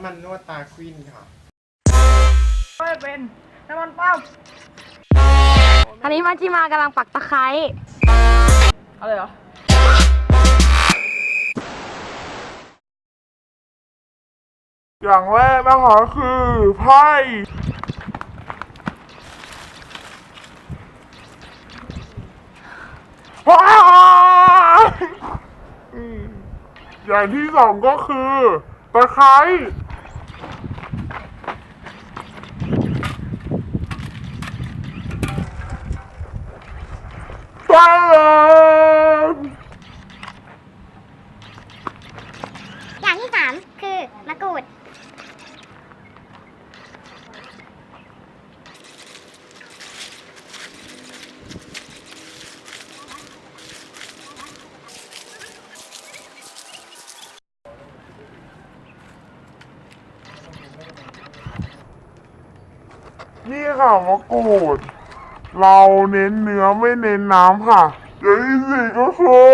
ำมันนวดตาควินค่ะไม่เป็นน้ำมันปั้มอันนี้มัชชิมากำลังปักตะไคร้เอาเลยเหรอ อย่างแรกนะคะคือไพ่ว้าวอืมอย่างที่สองก็คือตะไคร้ไปเลย อย่างที่สามคือมะกรูด นี่ค่ะมะกรูด เราเน้นเนื้อไม่เน้นน้ำค่ะอย่างที่สี่ก็คือ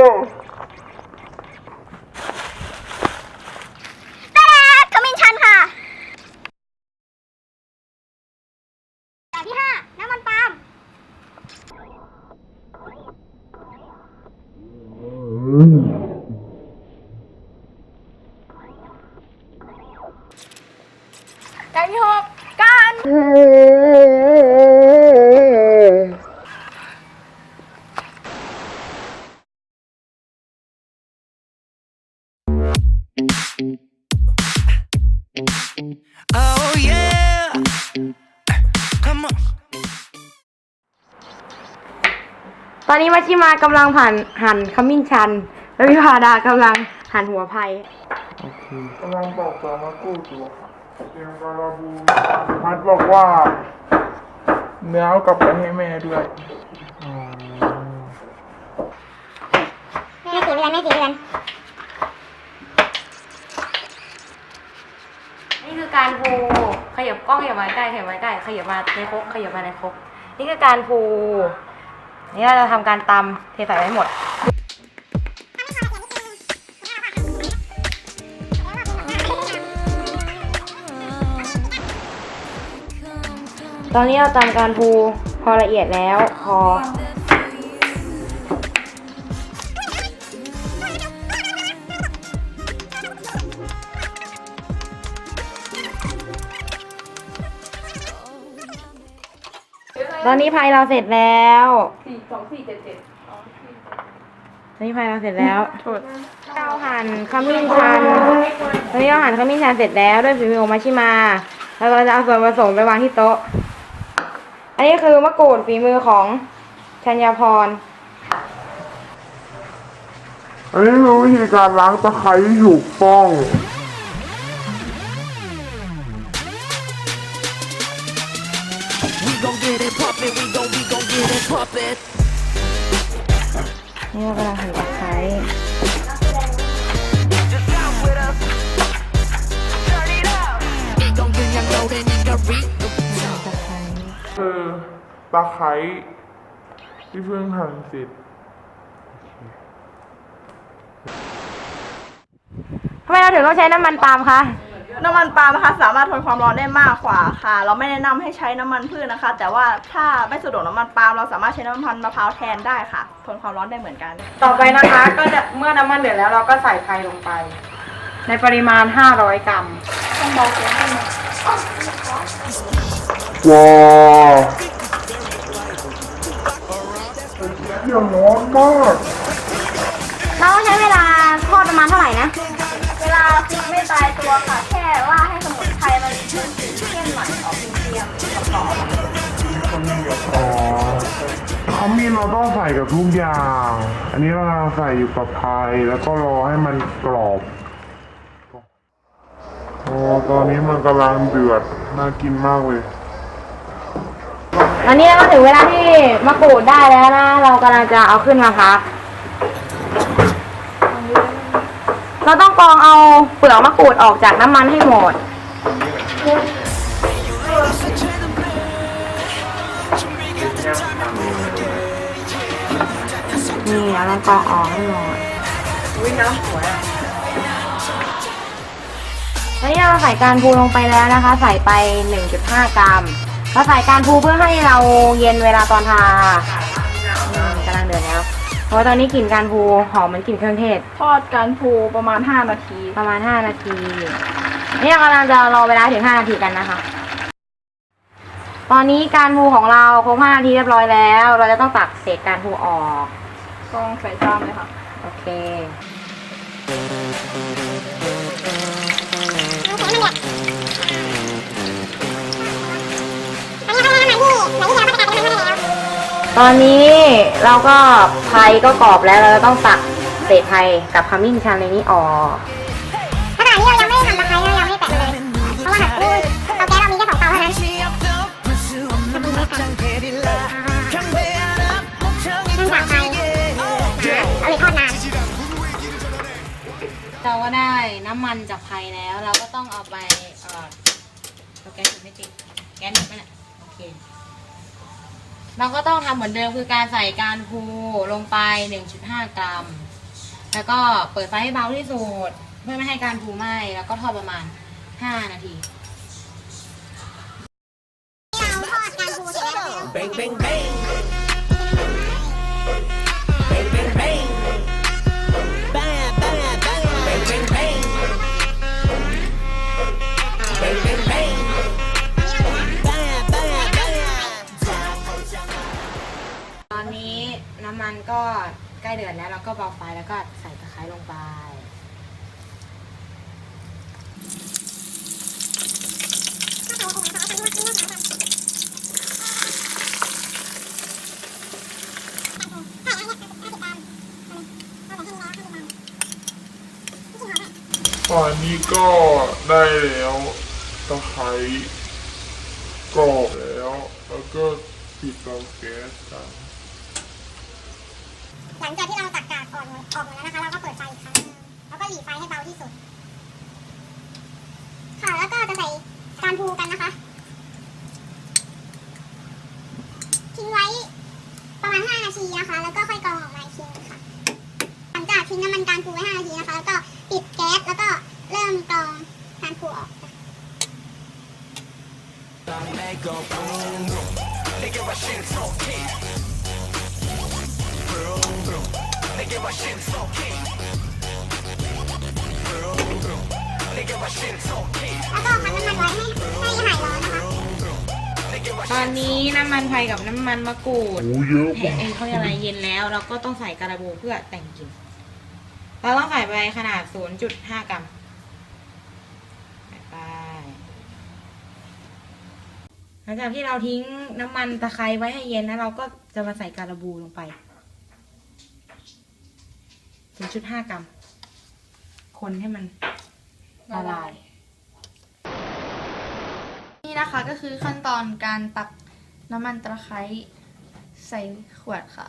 ตาดาขมิ้นชันค่ะ อย่างที่ห้าน้ำมันปาล์มอย่ ชชิมากำลังผ่านหั่นขมิ้นชัน แล้ววิพาดากำลังหั่นหัวไผ่กำลังบอกต่อมะกรูดอยู่ค่ะเตรียมกระบูพัดบอกว่าเนื้อเอากลับไปให้แม่ด้วยไม่กี่เดือนไม่กี่เดือนนี่คือการพูขยับกล้องขยับมาใกล้ขยับมาใกล้ขยับมาในครกขยับมาในครกนี่คือการพู นี่เราจะทำการตำเทใส่ไว้หมดตอนนี้เราตำการพูพอละเอียดแล้ว พอ ตอนนี้พายเราเสร็จแล้วสี่สองสี่เจ็ดเจ็ดตอนนี้พายเราเสร็จแล้วเราหั่นขมิ้นชันตอนนี้เราหั่นขมิ้นชันเสร็จแล้วด้วยฝีมือของมาชิมาแล้วเราจะเอาส่วนผสมไปวางที่โต๊ะ อันนี้คือมะกรูดฝีมือของชัญญาพร อันนี้คือวิธีการล้างตะไคร้ที่ถูกต้อง get it poppin'. นี่เรากำลังหั่นตะไคร้ Just down with us. Turn it up. We gon' get young low and you got read. ตะไคร้คือตะไคร้ที่เพิ่งหั่นเสร็จทำไมเราถึงต้องใช้น้ำมันปาล์มคะ น้ำมันปาล์มนะคะสามารถทนความร้อนได้มากกว่าค่ะ เราไม่แนะนำให้ใช้น้ำมันพืชนะคะ แต่ว่าถ้าไม่สะดวกน้ำมันปาล์มเราสามารถใช้น้ำมันมะพร้าวแทนได้ค่ะ ทนความร้อนได้เหมือนกัน ต่อไปนะคะก็จะเมื่อน้ำมันเดือดแล้วเราก็ใส่ไพรลงไป ในปริมาณ 500 กรัมว้าวอย่างร้อนมาก เราใช้เวลาทอดประมาณเท่าไหร่นะเวลาคือ ไม่ตายตัวค่ะ แค่ว่าให้สมุนไพรมันเพิ่มสีเข้มหน่อยออกเทียมๆกรอบๆอ๋อขมิ้นเราต้องใส่กับทุกอย่าง อันนี้เรากำลังใส่อยู่กับพายแล้วก็รอให้มันกรอบอ๋อตอนนี้มันกำลังเดือด น่ากินมากเลยตอนนี้เราก็ถึงเวลาที่มะกรูดได้แล้วนะ เรากำลังจะเอาขึ้นมาพัก เราต้องกรองเอาเปลือกมะกรูดออกจากน้ำมันให้หมด นี่เราต้องกรองออกให้หมดวิ่งน้ำสวยอะตอนนี้เราใส่การพูลงไปแล้วนะคะ ใส่ไป 1.5 กรัมเราใส่การพูเพื่อให้เราเย็นเวลาตอนทากำลังเดือดแล้ว เพราะว่าตอนนี้กลิ่นการพูหอมเหมือนกลิ่นเครื่องเทศ ทอดกันพูประมาณ 5 นาที ประมาณ 5 นาที นี่เรากำลังจะรอเวลาถึง 5 นาทีกันนะคะ ตอนนี้การพูของเราครบ5นาทีเรียบร้อยแล้ว เราจะต้องตักเศษการพูออกต้องใส่จานเลยค่ะ โอเค ตอนนี้เราก็ไพรก็กรอบแล้วเราจะต้องตักเศษไพรกับพามิ้งชานในนี้ออกขณะนี้เรายังไม่ทำตะไคร้เรายังไม่แตะเลยเพราะว่าเตาแก๊สเรามีแค่สองเตาเท่านั้นจะดีไหมครับขั้นตอนไปนะเราก็ได้น้ำมันจากไพรแล้ว เราก็ต้องเอาไปเอาแก๊สไม่ติดแก๊สหมดไหมน่ะโอเค เราก็ต้องทำเหมือนเดิมคือการใส่การพูลงไป 1.5 กรัม แล้วก็เปิดไฟให้เบาที่สุดเพื่อไม่ให้การพูไหม้แล้วก็ทอดประมาณ 5 นาที เราทอดการพูเสร็จแล้ว Bang bang bang Bang มันก็ใกล้เดือดแล้วเราก็เบาไฟแล้วก็ใส่ตะไคร้ลงไป ตอนนี้ก็ได้แล้วตะไคร้กรอบแล้ว แล้วก็ปิดเตาแก๊สกันลังจากที่เราตักกาก ออกหมดแล้วนะคะ เราก็เปิดไฟอีกครั้งหนึงแล้วก็หลีไฟให้เบาที่สุด ค่ะ แล้วก็จะใส่การพูกันนะคะ ทิ้งไว้ประมาณ 5 นาทีนะคะ แล้วก็ค่อยกรองออกมาอีกทีนึงค่ะ หลังจากทิ้งน้ำมันการพูไว้ 5 นาทีนะคะ แล้วก็ปิดแก๊ส แล้วก็เริ่มกรองการพูออกค่ะ แล้วก็พักน้ำมันไว้ให้ให้หายร้อนนะคะตอนนี้น้ำมันไฟกับน้ำมันมะกรูดโอ้เยอะเห็นมากเองเขาเรียกอะไรเย็นแล้ว เราก็ต้องใส่การาบูเพื่อแต่งกลิ่นเราต้องใส่ไปขนาด 0.5 กรัมใส่ไปหลังจากที่เราทิ้งน้ำมันตะไคร้ไว้ให้เย็นนะเราก็จะมาใส่การาบูลงไป 0.5 กรัม คนให้มันละลาย นี่นะคะก็คือขั้นตอนการตักน้ำมันตะไคร้ใส่ขวดค่ะ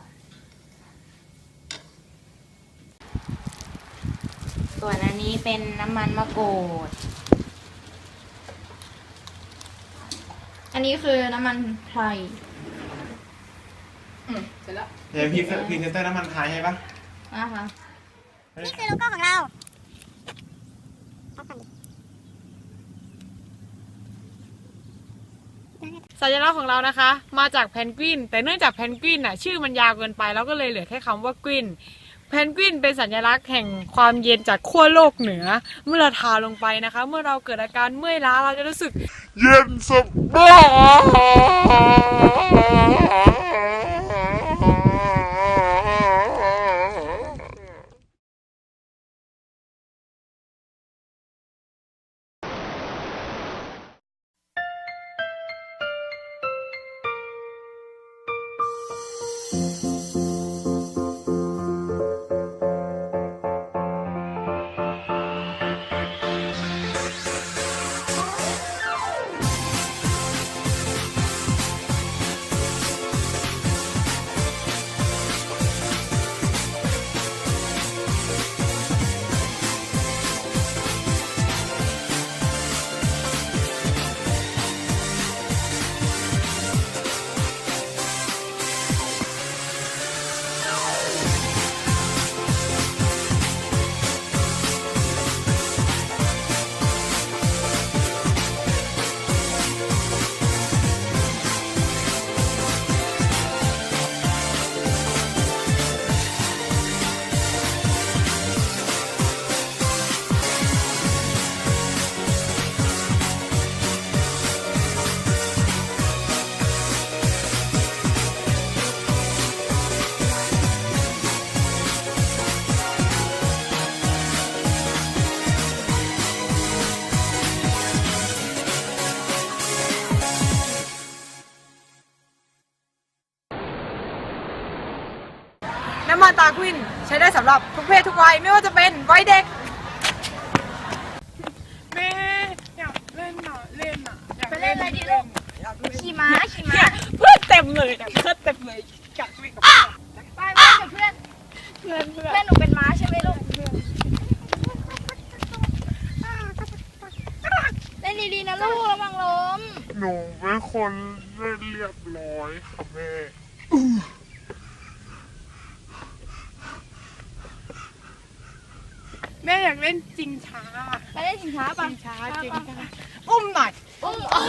ส่วนอันนี้เป็นน้ำมันมะกรูด อันนี้คือน้ำมันไพรเดี๋ยวพรีเซนพรีเซนเตอร์น้ำมันพายให้ปะนะคะ นี่คือโลโก้ของเราสัญลักษณ์ของเรานะคะ มาจากแพนกวิน แต่เนื่องจากแพนกวินน่ะชื่อมันยาวเกินไปเราก็เลยเหลือแค่คำว่ากวินแพนกวินเป็นสัญลักษณ์แห่งความเย็นจากขั้วโลกเหนือ เมื่อเราทาลงไปนะคะ เมื่อเราเกิดอาการเมื่อยล้าเราจะรู้สึก เย็นสบาย น้ำมันตากวินใช้ได้สำหรับทุกเพศทุกวัยไม่ว่าจะเป็นวัยเด็ก แม่อยากเล่นอะเล่นอะอยากไปเล่นอะไรดีลูก อยากเล่นขี่ม้าขี่ม้าเนี่ยเพื่อนเต็มเลยเนี่ยเพื่อนเต็มเลยอยากเล่นกับเพื่อนไปไปกับเพื่อนเพื่อนเพื่อนเพื่อนหนูเป็นม้าใช่ไหมลูกเล่นดีๆนะลูกระวังล้ม หนูเป็นคนเล่นเรียบร้อยค่ะแม่ เล่นจริงช้าไปเล่นริงช้าจป่ะริงช้าจริงช้าอุ้มหน่อยอุ้มเอา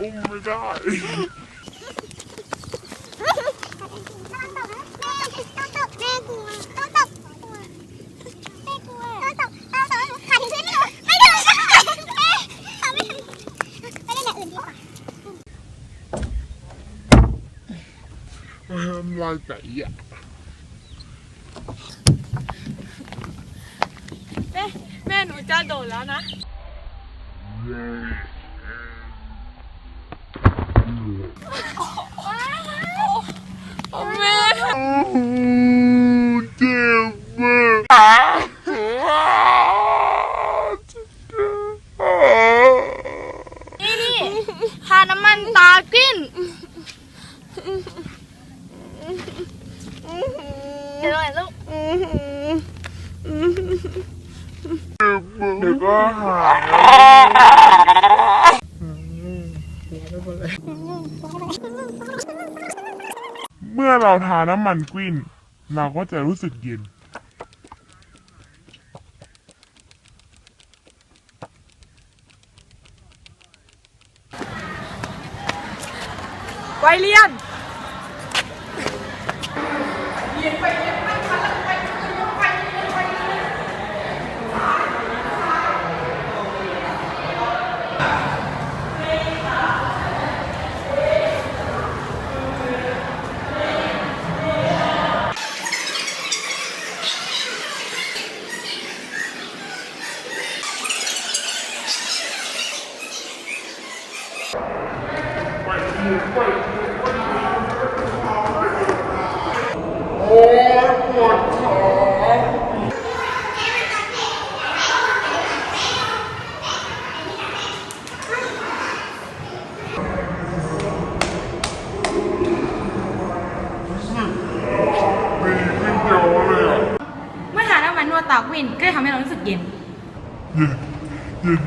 อุ้มไม่ได้ทำลายไก่อะ แม่หนูจะโดดแล้วนะแม่เจ็บมากนี่นี่ทาน้ำมันตากิ้นเดี๋ยวหน่อยลูก เมื่อเราทาน้ำมันกลิ้น เราก็จะรู้สึกเย็น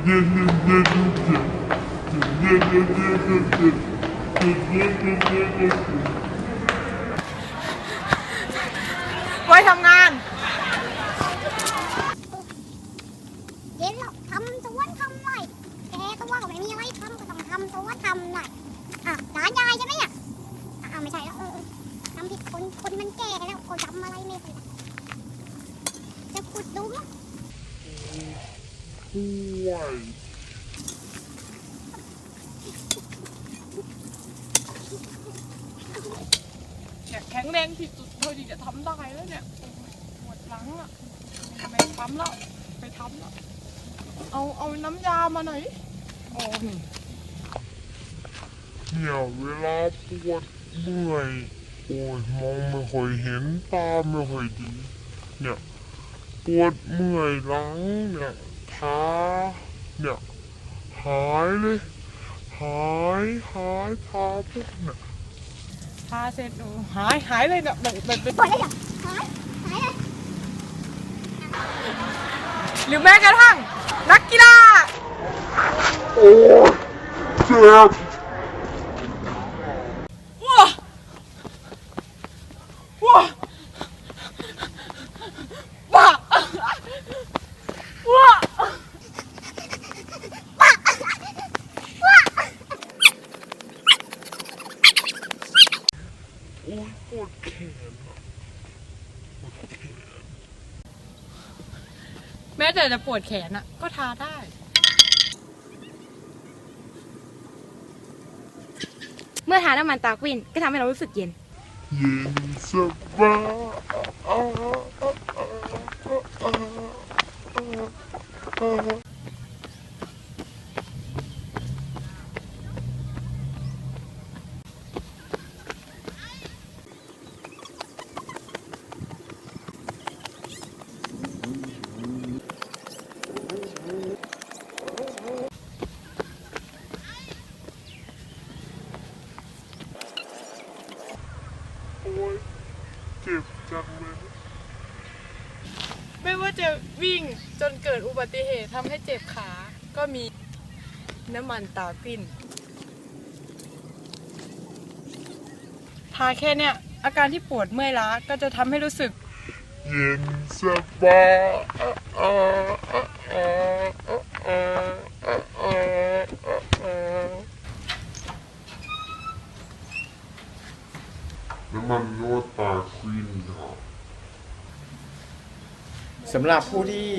ไว้ทำงาน เย็นหรอกทำสวนทำไรแกตัวก็ไม่มีอะไรทำก็ต้องทำสวนทำหน่อยอะหลานยายใช่ไหมเนี่ยอะไม่ใช่แล้วเออทำผิดคนคนมันแก่แล้วคนจำอะไรไม่เป็นจะขุดดูมั้ เนี่ยแข็งแรงที่สุดเท่าที่จะทำได้แล้วเนี่ยปวดหลังอะไม่ทำแล้วไปทำแล้วเอาเอาน้ำยามาหน่อยโอ้นี่เนี่ยเวลาปวดเมื่อยโอ้ยมองไม่ค่อยเห็นตาไม่ค่อยดีเนี่ยปวดเมื่อยหลังเนี่ย ขาเนี่ยหายเลยหายหายทาพวกเนี่ยทาเสร็จโอ้หายหายเลยเนี่ยแบบแบบแบบปวดเลยเหรอหายหายเลยหรือแม้กระทั่งนักกีฬา โอ้ยเจ็บ ว้าว้าว้าว้า โอ้ยปวดแขนอะปวดแขนากจะปวดแขนอะ ก็ทาได้ เมื่อทาน้ำมันตากวินก็ทำให้เรารู้สึกเย็น เย็นสบาย ไม่ว่าจะวิ่งจนเกิดอุบัติเหตุทำให้เจ็บขา ก็มีน้ำมันตากลิ่นทาแค่เนี้ยอาการที่ปวดเมื่อยล้าก็จะทำให้รู้สึก เย็นสบาย สำหรับผู้ที่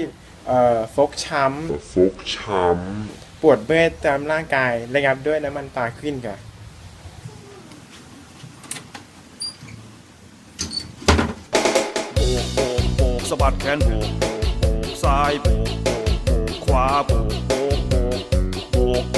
เอ่อฟกช้ฟกช้ำปวดเมื่อยตามร่างกายระงับด้วยน้ำมันตาขึ้นค่ะโบกโบกโบกสะบัดแขนโบกโบกโบกซ้ายโบกโบกโบกขวาโบกโบ